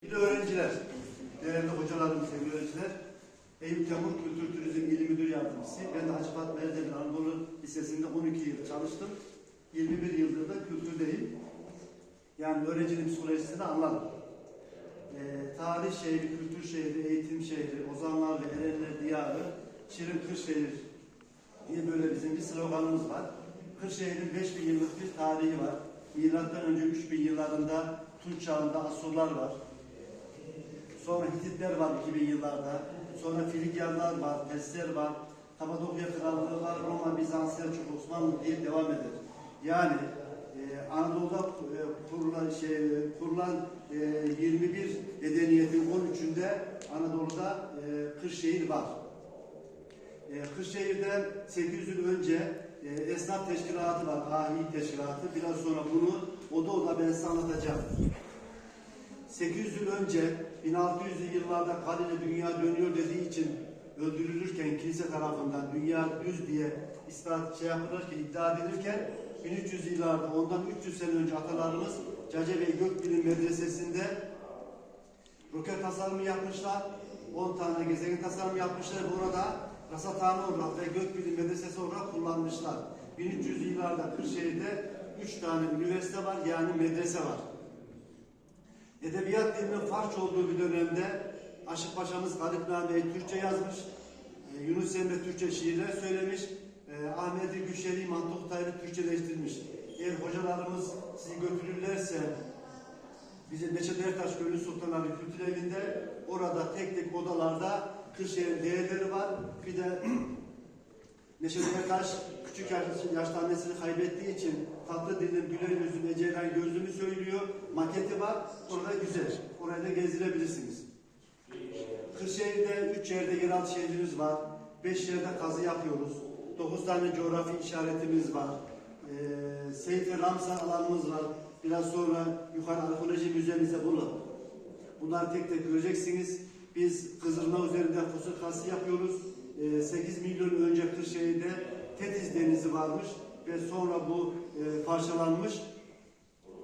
Sevgili öğrenciler, değerli hocalarım, sevgili öğrenciler, Eyüp Temur Kültür Turizm İl Müdür Yardımcısı. Ben de Hacı Fatma Erdemir Anadolu Lisesi'nde 12 yıl çalıştım. 21 yıldır da kültürdeyim. Yani öğrencinin psikolojisini anladım. Ee, tarih şehri, kültür şehri, eğitim şehri, ozanlar ve erenler diyarı, Şirin Kırşehir diye böyle bizim bir sloganımız var. Kırşehir'in 5000 yıllık bir tarihi var. Milattan önce 3000 yıllarında Tunç çağında Asurlar var. Sonra Hititler var 2000 yıllarda. Sonra Frigyanlar var, Persler var. Kapadokya Krallığı var, Roma, Bizans, Selçuk, Osmanlı diye devam eder. Yani e, Anadolu'da e, kurulan, şey, kurulan e, 21 medeniyetin 13'ünde Anadolu'da e, Kırşehir var. E, Kırşehir'de 800 yıl önce e, esnaf teşkilatı var, ahi teşkilatı. Biraz sonra bunu oda oda ben size anlatacağım. 800 yıl önce 1600'lü yıllarda Kalile dünya dönüyor dediği için öldürülürken kilise tarafından dünya düz diye ispat şey yapılırken iddia edilirken 1300 yıllarda ondan 300 sene önce atalarımız Cacebey Gökbilim Medresesi'nde roket tasarımı yapmışlar. 10 tane gezegen tasarımı yapmışlar. Burada rasathane olarak ve gökbilim medresesi olarak kullanmışlar. 1300 yıllarda Kırşehir'de 3 tane üniversite var yani medrese var. Edebiyat dilinin farç olduğu bir dönemde Aşık Paşa'mız Garipname'yi Türkçe yazmış. e, Yunus Emre Türkçe şiirler söylemiş. E, Ahmet Gülşehri Mantuk Tayyip'i Türkçeleştirmiş. Eğer hocalarımız sizi götürürlerse Bizim Neşet Ertaş Gönül Sultanları Kültür Evi'nde orada tek tek odalarda Kırşehir'in değerleri var. Bir de Neşet Ertaş küçük yaş, yaşta annesini kaybettiği için tatlı dilim güler Ece'den gözümü söylüyor. Maketi var. Orada güzel. Orayı da gezdirebilirsiniz. Kırşehir'de üç yerde yeraltı şehrimiz var. Beş yerde kazı yapıyoruz. Dokuz tane coğrafi işaretimiz var. Ee, ve Ramsar alanımız var. Biraz sonra yukarı arkeoloji müzemizde bunu. Bunları tek tek göreceksiniz. Biz Kızılma üzerinde fosil kazı yapıyoruz. Ee, 8 milyon önce Kırşehir'de Tetiz Denizi varmış ve sonra bu e, parçalanmış.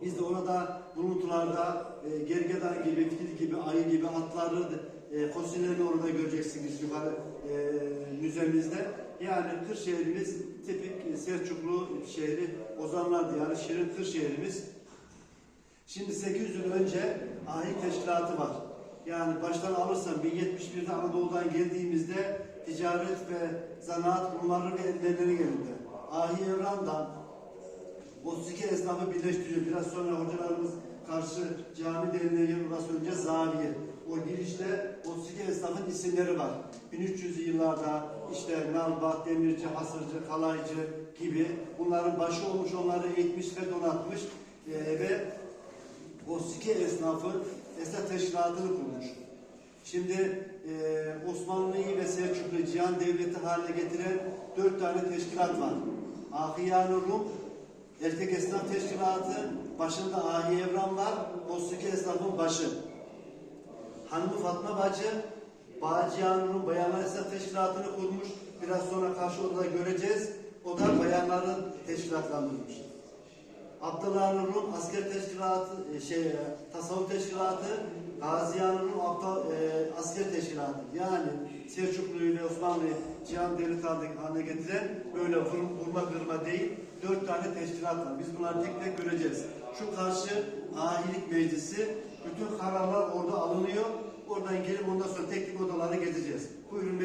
Biz de orada buluntularda e, gergedan gibi, fil gibi, ayı gibi atları e, fosillerini orada göreceksiniz yukarı e, müzemizde. Yani Kırşehir'imiz tipik Selçuklu şehri, Ozanlar Diyarı, Şirin Kırşehir'imiz. Şimdi 800 yıl önce ahi teşkilatı var. Yani baştan alırsam 1071'de Anadolu'dan geldiğimizde ticaret ve zanaat bunların ellerine geldi. Ahi Evran'dan 32 esnafı birleştiriyor. Biraz sonra hocalarımız karşı cami denilen yer orası önce zaviye. O girişte 32 esnafın isimleri var. 1300'lü yıllarda işte Nalbat, Demirci, Hasırcı, Kalaycı gibi bunların başı olmuş onları eğitmiş ve donatmış Ee, ve o sike esnafı esnaf teşkilatını kurmuş. Şimdi e, Osmanlı'yı ve Selçuklu Cihan Devleti haline getiren dört tane teşkilat var. Ahiyan Rum, Erkek Esnaf Teşkilatı, başında Ahi Evran var, sike esnafın başı. Hanımı Fatma Bacı, Bağcıyan Rum Bayanlar Esnaf Teşkilatı'nı kurmuş. Biraz sonra karşı odada göreceğiz. O da bayanların teşkilatlandırmış. Abdullah Rum asker teşkilatı, e, şey, e, tasavvuf teşkilatı, Gaziyan Rum aptal, e, asker teşkilatı. Yani Selçuklu ile Osmanlı Cihan Devleti haline getiren böyle vurma, vurma kırma değil, dört tane teşkilat var. Biz bunları tek tek göreceğiz. Şu karşı ahilik meclisi, bütün kararlar orada alınıyor. Oradan gelip ondan sonra teknik odaları gezeceğiz. Buyurun